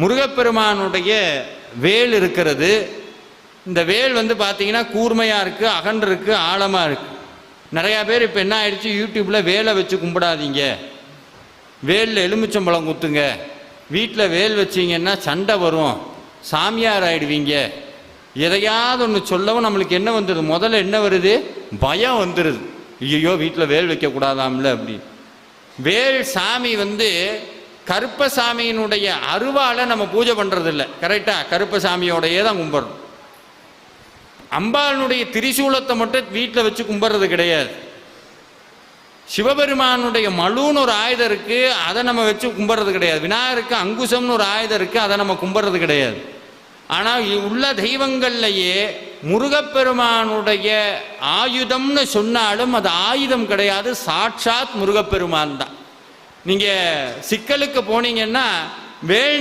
முருகப்பெருமானுடைய வேல் இருக்கிறது. இந்த வேல் வந்து பார்த்தீங்கன்னா கூர்மையாக இருக்குது அகன்று இருக்குது ஆழமாக இருக்குது நிறையா பேர் இப்போ என்ன ஆயிடுச்சு? யூடியூப்பில் வேலை வச்சு கும்பிடாதீங்க. வேலில் எலுமிச்சம்பழம் குத்துங்க. வீட்டில் வேல் வச்சீங்கன்னா சண்டை வரும். சாமியார் ஆயிடுவீங்க. எதையாவது ஒன்று சொல்லவும் நம்மளுக்கு என்ன வந்துடுது முதல்ல என்ன வருது? பயம் வந்துடுது ஐயோ வீட்டில் வேல் வைக்கக்கூடாதாம்ல அப்படி வேல் சாமி வந்து கருப்பசாமியினுடைய அருவால நம்ம பூஜை பண்ணுறதில்ல கரெக்டாக கருப்பசாமியோடையே தான் கும்பிட்றோம் அம்பாளுடைய திரிசூலத்தை மட்டும் வீட்டில் வச்சு கும்பிட்றது கிடையாது. சிவபெருமானுடைய மழுன்னு ஒரு ஆயுதம் இருக்கு அதை நம்ம வச்சு கும்பிட்றது கிடையாது. விநாயகருக்கு அங்குசம்னு ஒரு ஆயுதம் இருக்கு அதை நம்ம கும்பிட்றது கிடையாது. ஆனால் உள்ள தெய்வங்கள்லையே முருகப்பெருமானுடைய ஆயுதம்னு சொன்னாலும் அது ஆயுதம் கிடையாது சாட்சாத் முருகப்பெருமான் தான். நீங்கள் சிக்கலுக்கு போனீங்கன்னா வேல்